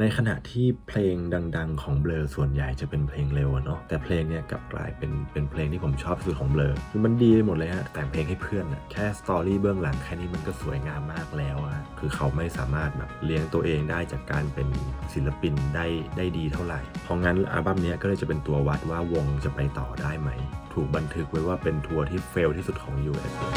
ในขณะที่เพลงดัง ๆ ของเบลอส่วนใหญ่จะเป็นเพลงเร็วเนาะแต่เพลงเนี้ยกลับกลายเป็นเป็นเพลงที่ผมชอบสุดของเบลอคือมันดีไปหมดเลยฮะแต่งเพลงให้เพื่อนอะแค่สตอรี่เบื้องหลังแค่นี้มันก็สวยงามมากแล้วอะคือเขาไม่สามารถแบบเลี้ยงตัวเองได้จากการเป็นศิลปินได้ได้ดีเท่าไหร่ เพราะงั้นอัลบั้มนี้ก็เลยจะเป็นตัววัดว่าวงจะไปต่อได้ไหม ถูกบันทึกไว้ว่าเป็นทัวร์ที่เฟลที่สุดของ US เลย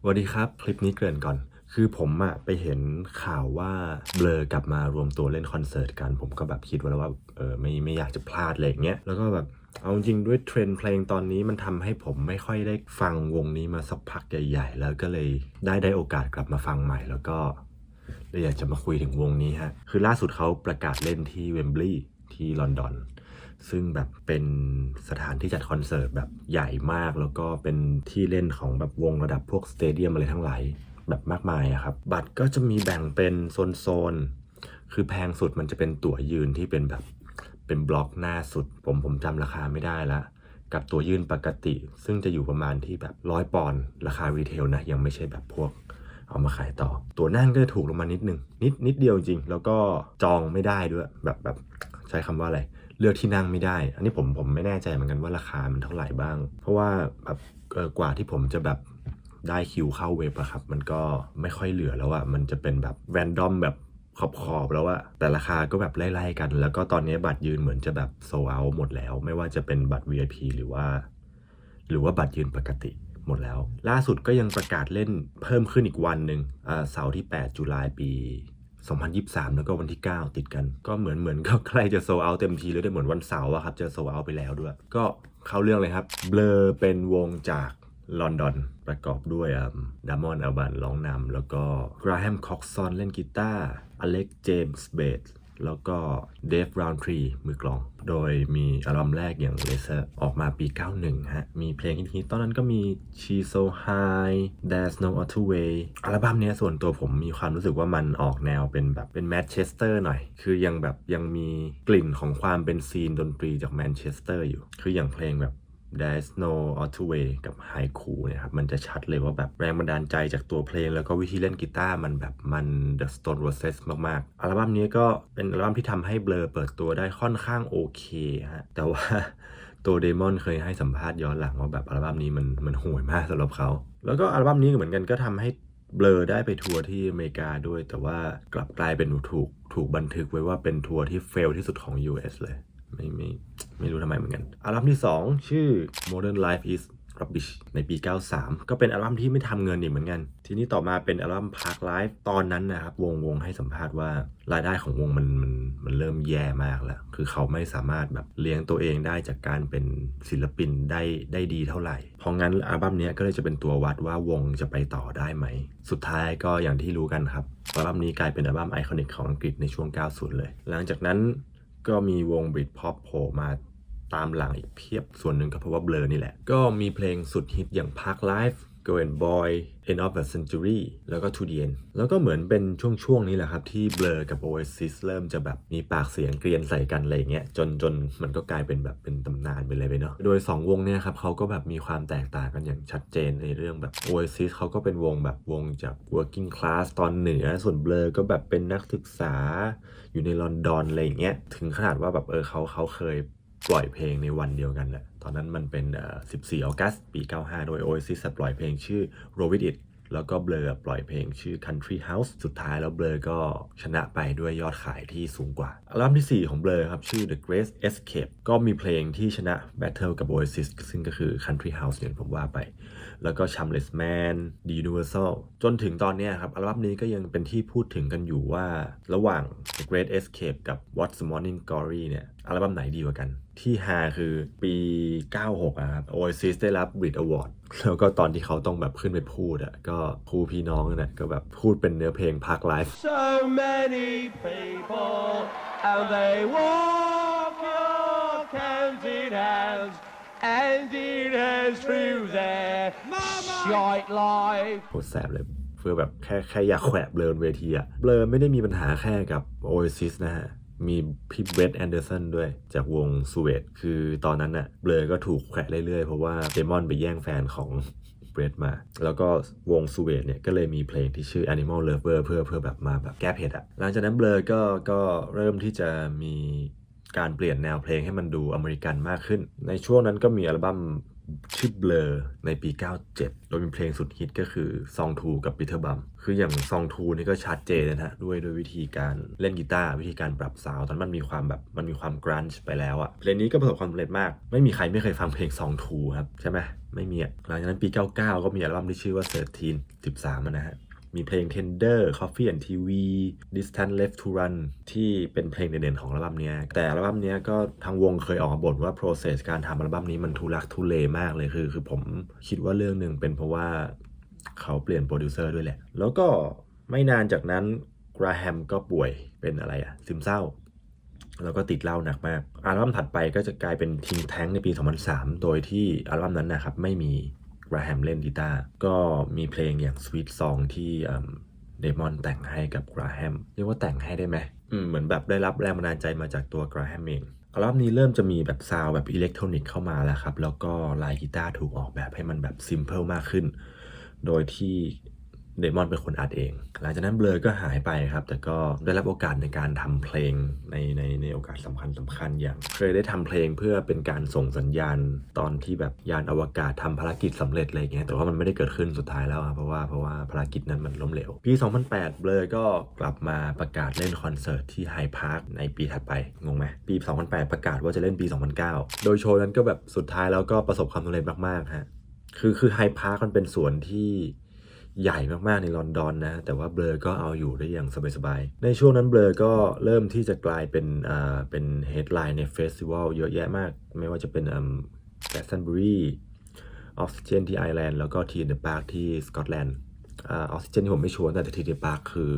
สวัสดีครับ คลิปนี้เกริ่นก่อน คือผมอะไปเห็นข่าวว่าเบลอกลับมารวมตัวเล่นคอนเสิร์ตกัน ผมก็แบบคิดไว้แล้วว่าเออไม่ไม่อยากจะพลาดอะไรอย่างเงี้ยแล้วก็แบบเอาจริงด้วยเทรนด์เพลงตอนนี้มันทำให้ผมไม่ค่อยได้ฟังวงนี้มาสักพักใหญ่ ๆ แล้วก็เลยได้ได้โอกาสกลับมาฟังใหม่แล้วก็เลยอยากจะมาคุยถึงวงนี้ฮะคือล่าสุดเขาประกาศเล่นที่เวมบลีย์ที่ลอนดอนซึ่งแบบเป็นสถานที่จัดคอนเสิร์ตแบบใหญ่มาก แล้วก็เป็นที่เล่นของแบบวงระดับพวกสเตเดียมอะไรทั้งหลาย แบบมากมายอะครับ บัตรก็จะมีแบ่งเป็นโซนๆ คือแพงสุดมันจะเป็นตั๋วยืนที่เป็นแบบเป็นบล็อกหน้าสุด ผมผมจำราคาไม่ได้ละ กับตั๋วยืนปกติ ซึ่งจะอยู่ประมาณที่แบบร้อยปอนด์ราคารีเทลนะ ยังไม่ใช่แบบพวกเอามาขายต่อ ตัวนั่งก็จะถูกลงมานิดนึง นิดนิดเดียวจริง แล้วก็จองไม่ได้ด้วยแบบแบบใช้คำว่าอะไร เลือกที่นั่งไม่ได้ อันนี้ผมผมไม่แน่ใจเหมือนกันว่าราคามันเท่าไหร่บ้าง เพราะว่าแบบกว่าที่ผมจะแบบ ได้คิวเข้าเว็บอะครับ มันก็ไม่ค่อยเหลือแล้วอะมันจะเป็นแบบแรนดอมแบบขอบขอบๆแล้วอะแต่ราคาก็แบบไล่ๆกัน แล้วก็ตอนนี้บัตรยืนเหมือนจะแบบโซเอาหมดแล้ว ไม่ว่าจะเป็นบัตร VIP หรือว่า หรือว่าบัตรยืนปกติหมดแล้ว ล่าสุดก็ยังประกาศเล่นเพิ่มขึ้นอีกวันหนึ่งอ่าเสาร์ที่ 8 จุลายปี 2023 แล้วก็วันที่ 9 ติดกัน ก็เหมือนเหมือนก็ใกล้จะโซเอาเต็มทีแล้วได้เหมือนวันเสาร์อะครับจะโซเอาไปแล้วด้วย ก็เข้าเรื่องเลยครับ เบลอเป็นวงจาก ลอนดอนประกอบด้วยดามอนอัลบันร้องนำแล้วก็กราแฮมคอกซอนเล่นกีตาร์อเล็กเจมส์เบสแล้วก็เดฟราวน์ทรีมือกลอง โดยมีอัลบั้มแรกอย่าง Laser ออกมาปี 91 ฮะ มีเพลงฮิตๆตอนนั้นก็มี She So High There's No Other Way อัลบั้มนี้ส่วนตัวผมมีความรู้สึกว่ามันออกแนวเป็นแบบเป็นแมนเชสเตอร์หน่อย คือยังแบบยังมีกลิ่นของความเป็นซีนดนตรีจากแมนเชสเตอร์อยู่ คืออย่างเพลงแบบ There's no other way กับ High Cool เนี่ยครับมันจะชัดเลยว่าแบบแรงบันดาลใจจากตัวเพลง แล้วก็วิธีเล่นกีตาร์มันแบบมัน The Stone Roses มาก ๆ อัลบั้มนี้ก็เป็นอัลบั้มที่ทำให้เบลอเปิดตัวได้ค่อนข้างโอเคฮะแต่ว่าตัวเดมอนเคยให้สัมภาษณ์ย้อนหลังว่าแบบอัลบั้มนี้มันมันห่วยมากสำหรับเขา แล้วก็อัลบั้มนี้เหมือนกันก็ทำให้เบลอได้ไปทัวร์ที่อเมริกาด้วย แต่ว่ากลับกลายเป็นถูกถูกบันทึกไว้ว่าเป็นทัวร์ที่เฟลที่สุดของ US เลย ไม่ไม่ไม่รู้ทำไมเหมือนกัน อัลบั้มที่ 2 ชื่อ Modern Life is Rubbish ในปี 93 ก็เป็นอัลบั้มที่ไม่ทำเงินอีกเหมือนกัน ทีนี้ต่อมาเป็นอัลบั้ม Park Life ตอนนั้นนะครับ วงวงให้สัมภาษณ์ว่ารายได้ของวงมันมันมันเริ่มแย่มากแล้ว คือเขาไม่สามารถแบบเลี้ยงตัวเองได้จากการเป็นศิลปินได้ได้ดีเท่าไหร่ เพราะงั้นอัลบั้มนี้ก็เลยจะเป็นตัววัดว่าวงจะไปต่อได้ไหม สุดท้ายก็อย่างที่รู้กันครับอัลบั้มนี้กลายเป็นอัลบั้มไอคอนิกของอังกฤษในช่วง 90 เลย หลังจากนั้น ก็มีวงบริดพ็อปโผล่มาตามหลังอีกเพียบส่วนหนึ่งก็เพราะว่าเบลอนี่แหละ ก็มีเพลงสุดฮิตอย่าง Park Life Go and Boy End of the Century แล้วก็ To the End แล้วก็เหมือนเป็นช่วงๆนี้แหละครับ ที่เบลอกับ Oasis เริ่มจะแบบมีปากเสียงเกรียนใส่กันอะไรอย่างเงี้ยจนจนมันก็กลายเป็นแบบเป็นตำนานไปเลยไปเนาะโดย 2 วงเนี่ยครับเขาก็แบบมีความแตกต่างกันอย่างชัดเจนในเรื่องแบบ Oasis เขาก็เป็นวงแบบวงจาก working class ตอนเหนือ ส่วนเบลอก็แบบเป็นนักศึกษาอยู่ในลอนดอนอะไรอย่างเงี้ยถึงขนาดว่าแบบเออเขาเขาเคย ปล่อยเพลงในวันเดียวกันแหละ ตอนนั้นมันเป็น 14 ออกัสปี 95 โดย Oasis ปล่อยเพลงชื่อ Roll With It แล้วก็เบลอปล่อยเพลงชื่อ Country House สุดท้ายแล้วเบลอก็ชนะไปด้วยยอดขายที่สูงกว่า อัลบั้มที่ 4 ของเบลอครับ ชื่อ The Great Escape ก็มีเพลงที่ชนะ Battle กับ Oasis ซึ่งก็คือ Country House เนี่ยผมว่าไป แล้วก็ Shameless Man The Universal จนถึงตอนนี้ครับ อัลบั้มนี้ก็ยังเป็นที่พูดถึงกันอยู่ว่าระหว่าง The Great Escape กับ What's Morning Glory เนี่ย อัลบั้มไหนดีกว่ากัน ที่ฮาคือปี 96อะครับ Oasis ได้รับ Brit Award แล้วก็ตอนที่เขาต้องแบบขึ้นไปพูดอะก็ครูพี่น้องน่ะก็แบบพูดเป็นเนื้อเพลง Park Life So many people, and they walk your counting hands, and it has through their shite life. โคตรแสบเลยเพื่อแบบแค่แค่อยากแขวะเบลอเวทีอะเบลอไม่ได้มีปัญหาแค่กับ Oasis นะฮะมีพี่เบรดแอนเดอร์สันด้วยจากวงสวีดคือตอนนั้นน่ะเบลอก็ถูกแขวะเรื่อยๆ เพราะว่าเดมอนไปแย่งแฟนของ Express มา แล้วก็วงซูเวตเนี่ยก็เลยมีเพลงที่ชื่อ Animal Lover เพื่อเพื่อแบบมาแบบแก้เผ็ดอะหลังจากนั้นเบลอก็ก็เริ่มที่จะมี การเปลี่ยนแนวเพลงให้มันดูอเมริกันมากขึ้น ในช่วงนั้นก็มีอัลบั้มชื่อ Blur ในปี 97 โดยมีเพลงสุดฮิตก็คือ Song 2กับ Bitter Bum คืออย่าง Song 2นี่ก็ชัดเจนนะฮะ ด้วยด้วยวิธีการเล่นกีตาร์วิธีการปรับซาวด์ตอนมันมีความแบบมันมีความกรันช์ไปแล้วอะเพลงนี้ก็ประสบความสำเร็จมาก ไม่มีใครไม่เคยฟังเพลง Song 2ครับ ใช่ไหมไม่มีอะหลังจากนั้นปี 99 ก็มีอัลบั้มที่ชื่อว่า13 13นะฮะ มีเพลง Tender Coffee and TV Distant Left to Run ที่เป็นเพลงเด่นๆของอัลบั้มนี้ แต่อัลบั้มนี้ก็ทางวงเคยออกมาบ่นว่า process การทำอัลบั้มนี้มันทุลักทุเลมากเลยคือ คือผมคิดว่าเรื่องหนึ่งเป็นเพราะว่าเขาเปลี่ยนโปรดิวเซอร์ด้วยแหละ แล้วก็ไม่นานจากนั้นกราแฮมก็ป่วยเป็นอะไรอะซึมเศร้า แล้วก็ติดเหล้าหนักมาก อัลบั้มถัดไปก็จะกลายเป็นทิงแท้งในปี 2003 โดยที่อัลบั้มนั้นนะครับไม่มี กราแฮมเล่นกีตาร์ก็มีเพลงอย่าง Sweet Song ที่เดมอนแต่งให้กับกราแฮมเรียกว่าแต่งให้ได้ไหมอืมเหมือนแบบได้รับแรงบันดาลใจมาจากตัวกราแฮมเองอัลบั้มนี้เริ่มจะมีแบบซาวด์แบบอิเล็กทรอนิกส์เข้ามาแล้วครับ แล้วก็ลายกีตาร์ถูกออกแบบให้มันแบบซิมเพิลมากขึ้น โดยที่ เดมอนเป็นคนอัดเอง หลังจากนั้นเบลอก็หายไปครับ แต่ก็ได้รับโอกาสในการทำเพลงในในในโอกาสสำคัญสคัญๆอย่างเคยได้ทำเพลงเพื่อเป็นการส่งสัญญาณตอนที่แบบยานอวกาศทำภารกิจสำเร็จอะไรเงี้ยแต่ว่ามันไม่ได้เกิดขึ้นสุดท้ายแล้วเพราะว่าเพราะว่าภารกิจนั้นมันล้มเหลว ปี 2008 เบลอก็กลับมาประกาศเล่นคอนเสิร์ตที่ไฮพาร์คในปีถัดไปงงไหมปี 2008 ประกาศว่าจะเล่นปี 2009 โดยโชว์นั้นก็แบบสุดท้ายแล้วก็ประสบความสำเร็จมากๆฮะคือคือไฮพาร์คมันเป็นสวนที่ ใหญ่มากๆในลอนดอนนะ แต่ว่าเบลอก็เอาอยู่ได้อย่างสบายๆ ในช่วงนั้นเบลอก็เริ่มที่จะกลายเป็นอ่าเป็นเฮดไลน์ในเฟสติวัลเยอะแยะมาก ไม่ว่าจะเป็นอืมแกสตันบุรีออกซิเจนที่ไอร์แลนด์แล้วก็ทีเดอะปาร์คที่สกอตแลนด์อ่าออกซิเจนที่ผมไม่ชัวร์แต่ทีเดอะปาร์คคือ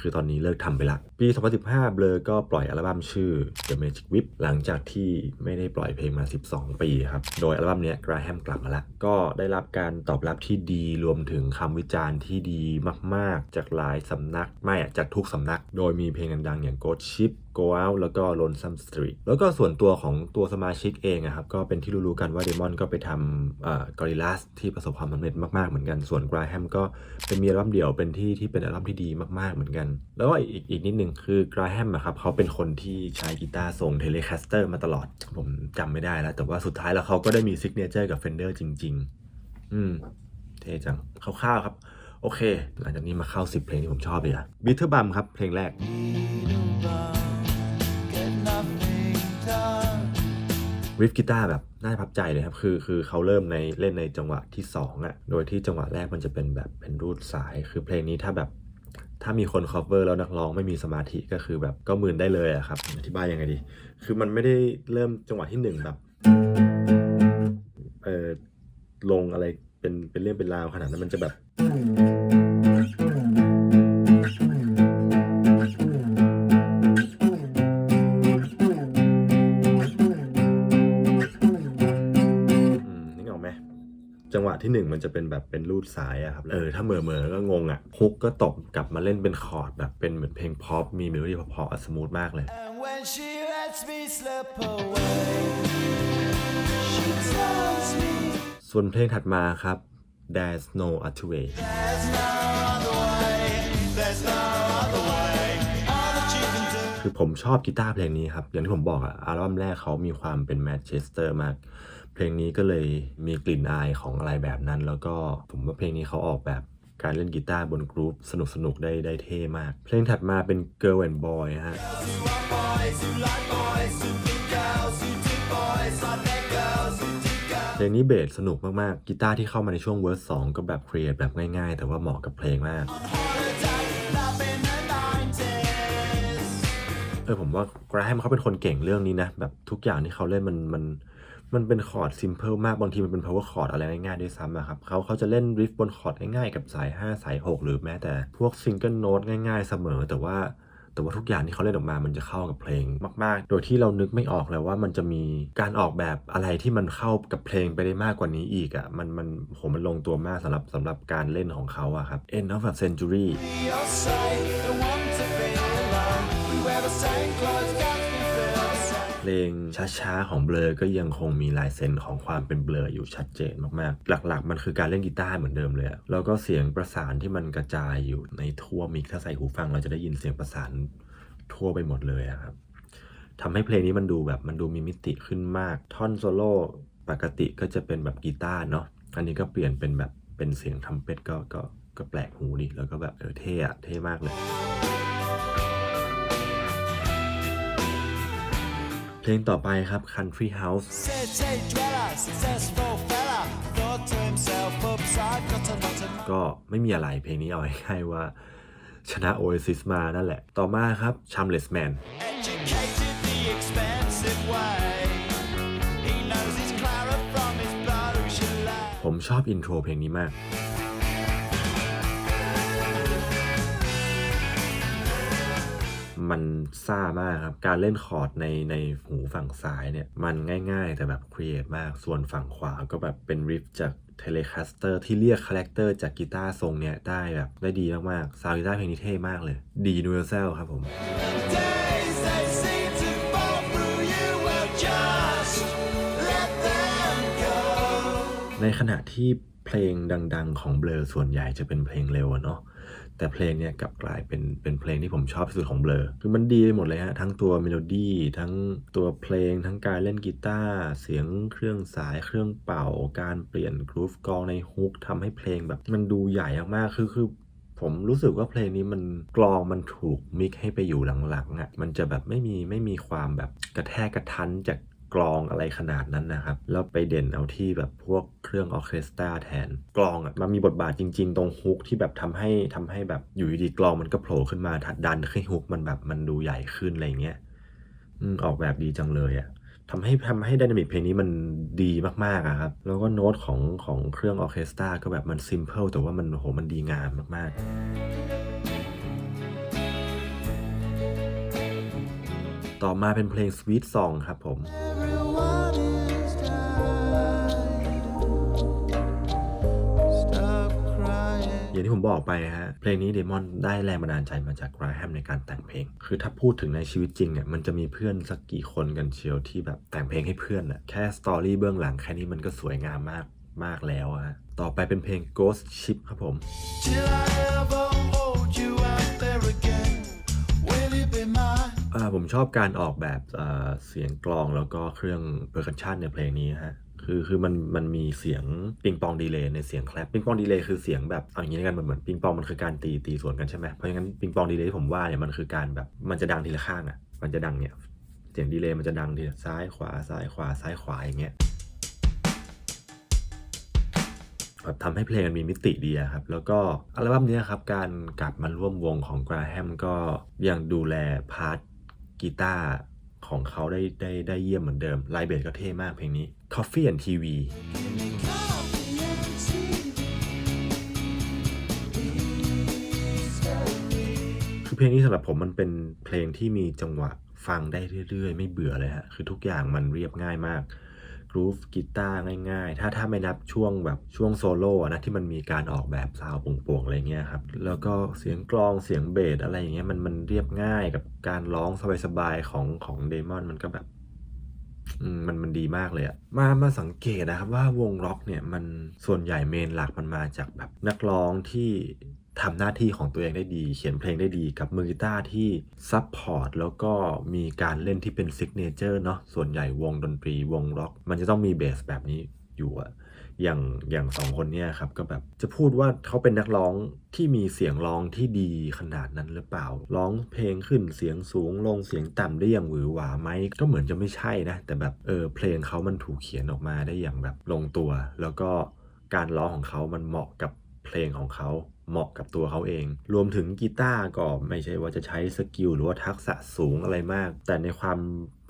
คือตอนนี้เลิกทำไปละ ปี 2015 เบลอก็ปล่อยอัลบั้มชื่อ The Magic Whip หลังจากที่ไม่ได้ปล่อยเพลงมา 12 ปีครับ โดยอัลบั้มนี้ยกราแฮมกลับมาละ ก็ได้รับการตอบรับที่ดีรวมถึงคำวิจารณ์ที่ดีมาก ๆ จากหลายสำนัก ไม่อะจากทุกสำนัก โดยมีเพลงดังๆอย่าง Ghost Ship Go Out แล้วก็ Lonesome Street แล้วก็ส่วนตัวของตัวสมาชิกเองอะครับ ก็เป็นที่รู้ๆกันว่าเดมอนก็ไปทำเอ่อกอริล a สที่ประสบความสำเร็จมากๆเหมือนกัน ส่วนกราแฮมก็เป็นมีอัลบั้มเดี่ยวเป็นที่ที่เป็นอัลบั้มที่ดีมากๆเหมือนกัน แล้วก็อีกอีกนิดนึงคือกราแฮมอะครับเขาเป็นคนที่ใช้กีตาร์ทรงเทเลค a สเตอร์มาตลอดผมจำไม่ได้แล้ว แต่ว่าสุดท้ายแล้วเขาก็ได้มีซิกเนเจอร์กับเฟนเดอร์จริง ๆ อืมเท่จังคร่าวๆครับโอเค หลังจากนี้มาเข้า 10 เพลงที่ผมชอบเลยอะบิทเทอร์บัมครับ เพลงแรก ริฟกีตาร์แบบน่าประทับใจเลยครับ คือคือเขาเริ่มในเล่นในจังหวะที่2อะ่ะโดยที่จังหวะแรกมันจะเป็นแบบเป็นรูดสาย คือเพลงนี้ถ้าแบบถ้ามีคน cover แล้วนักร้องไม่มีสมาธิก็คือแบบก็มืนได้เลยอะครับอธิบายยังไงดี คือมันไม่ได้เริ่มจังหวะที่หนึ่งแบบเออลงอะไรเป็นเป็นเรื่องเป็นราวขนาดนั้นมันจะแบบ ที่หนึ่งมันจะเป็นแบบเป็นรูดสายอะครับเออถ้าเหม่อเมอๆก็งงอะฮุกก็ตบกลับมาเล่นเป็นคอร์ดแบบเป็นเหมือนเพลงพ็อปมีเมโลดี้เพอๆสมูทมากเลย And when she lets me slip away, she tells me ส่วนเพลงถัดมาครับ There's No Other Way there's no other way, there's no other way. All that you can do. คือผมชอบกีตาร์เพลงนี้ครับ อย่างที่ผมบอกอะอัลบั้มแรกเขามีความเป็นแมนเชสเตอร์มาก เพลงนี้ก็เลยมีกลิ่นอายของอะไรแบบนั้น แล้วก็ผมว่าเพลงนี้เขาออกแบบการเล่นกีตาร์บนกรุ๊ปสนุกๆได้ได้เท่มาก เพลงถัดมาเป็น Girl and Boy ฮะเพลงนี้เบสสนุกมาก ๆ กีตาร์ที่เข้ามาในช่วงเวอร์สองก็แบบครีเอทแบบง่าย ๆ แต่ว่าเหมาะกับเพลงมากเออผมว่ากรแฮมเขาเป็นคนเก่งเรื่องนี้นะ แบบทุกอย่างที่เขาเล่นมันมัน มันเป็นคอร์ดซิมเ l ิลมากบางทีมันเป็น power chord อะไรง่ายๆด้วยซ้ำอะครับเขาเขาจะเล่นริฟบนคอร์ดง่ายๆกับสาย 5 สาย 6 หรือแม้แต่พวกซิงเกิลโน้ตง่ายๆเสมอ แต่ว่าแต่ว่าทุกอย่างที่เขาเล่นออกมามันจะเข้ากับเพลงมาก ๆ โดยที่เรานึกไม่ออกเลยว่ามันจะมีการออกแบบอะไรที่มันเข้ากับเพลงไปได้มากกว่านี้อีกอะมันมันโหมันลงตัวมากสำหรับสำหรับการเล่นของเขาอะครับ End of a Century ลงช้าๆของเบลอก็ยังคงมีลายเซ็นของความเป็นเบลออยู่ชัดเจนมากๆ หลักๆ มันคือการเล่นกีตาร์เหมือนเดิมเลยแล้วก็เสียงประสานที่มันกระจายอยู่ในทั่วมิกถ้าใส่หูฟังเราจะได้ยินเสียงประสานทั่วไปหมดเลยครับทำให้เพลงนี้มันดูแบบมันดูมีมิติขึ้นมาก ท่อนโซโล่ปกติก็จะเป็นแบบกีตาร์เนาะอันนี้ก็เปลี่ยนเป็นแบบเป็นเสียงทำเป็ดก็ก็ก็แปลกหูดีแล้วก็แบบเออเท่อะเท่มากเลย พลงต่อไปครับ Country House ก็ไม่มีอะไรเพลงนี้เอาง่ายว่า ชนะ Oasis มานั่นแหละ ต่อมาครับ Chamless Man ผมชอบอินโทรเพลงนี้มาก มันซ่ามากครับ การเล่นคอร์ดในในหูฝั่งซ้ายเนี่ย มันง่ายๆ แต่แบบครีเอทมาก ส่วนฝั่งขวาก็แบบเป็นริฟจากเทเลคัสเตอร์ที่เรียกคาแรคเตอร์จากกีตาร์ทรงเนี่ย ได้แบบได้ดีมากๆ ซาวด์กีตาร์เพลงนี้เท่มากเลย ดีนูเอลเซลครับผมในขณะที่เพลงดัง ๆ ของเบลอส่วนใหญ่จะเป็นเพลงเร็วเนาะ แต่เพลงเนี่ยกลับกลายเป็นเป็นเพลงที่ผมชอบที่สุดของเบลอคือมันดีไปหมดเลยฮะ ทั้งตัวเมโลดี้ทั้งตัวเพลง ทั้งการเล่นกีตาร์เสียงเครื่องสายเครื่องเป่า การเปลี่ยนกรูฟกองในฮุกทำให้เพลงแบบมันดูใหญ่มากๆคือคือผมรู้สึกว่าเพลงนี้มันกลองมันถูกมิกให้ไปอยู่หลังๆอะ่ะมันจะแบบไม่มีไม่มีความแบบกระแทกกระทันจาก กลองอะไรขนาดนั้นนะครับ แล้วไปเด่นเอาที่แบบพวกเครื่องออเคสตราแทน กลองอะมันมีบทบาทจริง ๆ ตรงฮุกที่แบบทำให้ทำให้แบบอยู่ดีๆกลองมันก็โผล่ขึ้นมาดันให้ฮุกมันแบบมันดูใหญ่ขึ้นอะไรเงี้ยออกแบบดีจังเลยอะ่ะทำให้ทำให้ไดนามิกเพลงนี้มันดีมากๆอะครับ แล้วก็โน้ตของของเครื่องออเคสตราก็แบบมันซิมเ l ิลแต่ว่ามันโหมันดีงามมากๆ ต่อมาเป็นเพลง Sweet Song ครับผม อย่างที่ผมบอกไปฮะ เพลงนี้เดมอนได้แรงบันดาลใจมาจากกราแฮมในการแต่งเพลง คือถ้าพูดถึงในชีวิตจริงเนี่ย มันจะมีเพื่อนสักกี่คนกันเชียวที่แบบแต่งเพลงให้เพื่อนอะแค่สตอรี่เบื้องหลังแค่นี้มันก็สวยงามมากมากแล้วอะฮะต่อไปเป็นเพลง Ghost Ship ครับผม Till I ever ผมชอบการออกแบบเสียงกลองแล้วก็เครื่องเ e อร์คัชชันในเพลงนี้ฮะคือคือมันมันมีเสียงปิงปองดีเลย์ในเสียงแคลปปิงปองดีเลย์คือเสียงแบบเอาอย่างนี้กันมันเหมือนปิงปองมันคือการตีตีสวนกันใช่ไหมเพราะงั้นปิงปองดีเลย์ที่ผมว่าเนี่ยมันคือการแบบมันจะดังทีละข้างอะมันจะดังเนี่ยเสียงดีเลย์มันจะดังทีละซ้ายขวาซ้ายขวาซ้ายขวาอย่างเงี้ยแบบทำให้เพลงมันมีมิติดีอะครับ แล้วก็อัลบั้มนี้ครับ การกลับมาร่วมวงของกราแฮมก็ยังดูแลพาร์ท กีตาร์ของเขาได้ได้ได้เยี่ยมเหมือนเดิมไลเบสก็เท่มากเพลงนี้ Coffee and TV คือเพลงนี้สำหรับผมมันเป็นเพลงที่มีจังหวะฟังได้เรื่อยๆ ไม่เบื่อเลยฮะ คือทุกอย่างมันเรียบง่ายมาก กรูฟกีตาร์ง่ายๆ ถ้าถ้าไม่นับช่วงแบบช่วงโซโล่อะนะที่มันมีการออกแบบซาวด์โป่งๆอะไรเงี้ยครับ แล้วก็เสียงกลองเสียงเบสอะไรอย่างเงี้ยมันมันเรียบง่ายกับการร้องสบายๆของของเดมอนมันก็แบบมมันมันดีมากเลยอะมามาสังเกตนะครับว่าวงร็อกเนี่ยมันส่วนใหญ่เมนหลักมันมาจากแบบนักร้องที่ ทำหน้าที่ของตัวเองได้ดี เขียนเพลงได้ดีกับมือกีตาร์ที่ซับพอร์ตแล้วก็มีการเล่นที่เป็นซิกเนเจอร์เนาะส่วนใหญ่วงดนตรีวงร็อก มันจะต้องมีเบสแบบนี้อยู่อะอย่างอย่างสองคนเนี่ยครับก็แบบจะพูดว่าเขาเป็นนักร้องที่มีเสียงร้องที่ดีขนาดนั้นหรือเปล่า ร้องเพลงขึ้นเสียงสูงลงเสียงต่ำได้อย่างหวือหวาไหมก็เหมือนจะไม่ใช่นะ แต่แบบเออเพลงเขามันถูกเขียนออกมาได้อย่างแบบลงตัว แล้วก็การร้องของเขามันเหมาะกับเพลงของเขา เหมาะกับตัวเขาเอง รวมถึงกีตาร์ก็ไม่ใช่ว่าจะใช้สกิลหรือว่าทักษะสูงอะไรมาก แต่ในความ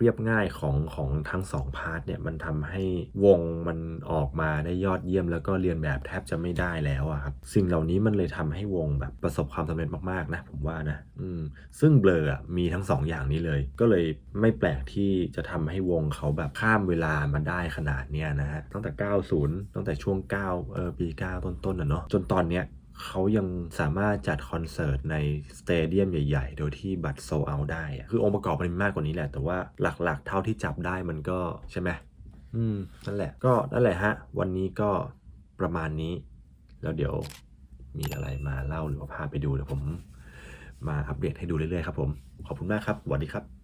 เรียบง่ายของของทั้งสองพาร์ทเนี่ยมันทำให้วงมันออกมาได้ยอดเยี่ยม แล้วก็เรียนแบบแทบจะไม่ได้แล้วอะครับสิ่งเหล่านี้มันเลยทำให้วงแบบประสบความสำเร็จมากๆนะผมว่านะอืมซึ่งเบลอมีทั้งสองอย่างนี้เลย ก็เลยไม่แปลกที่จะทำให้วงเขาแบบข้ามเวลามาได้ขนาดเนี้ยนะฮะตั้งแต่ 90 ตั้งแต่ช่วง9เออปี 9 ต้นๆนะเนาะจนตอนเนี้ย เขายังสามารถจัดคอนเสิร์ตในสเตเดียมใหญ่ ๆ โดยที่บัตรโซเอาได้อะคือองค์ประกอบมันมีมากกว่านี้แหละ แต่ว่าหลักๆ เท่าที่จับได้มันก็ใช่ไหมอืม นั่นแหละ ก็นั่นแหละฮะ วันนี้ก็ประมาณนี้ แล้วเดี๋ยวมีอะไรมาเล่าหรือว่าพาไปดูเดี๋ยวผม มาอัปเดตให้ดูเรื่อยๆครับผม ขอบคุณมากครับสวัสดีครับ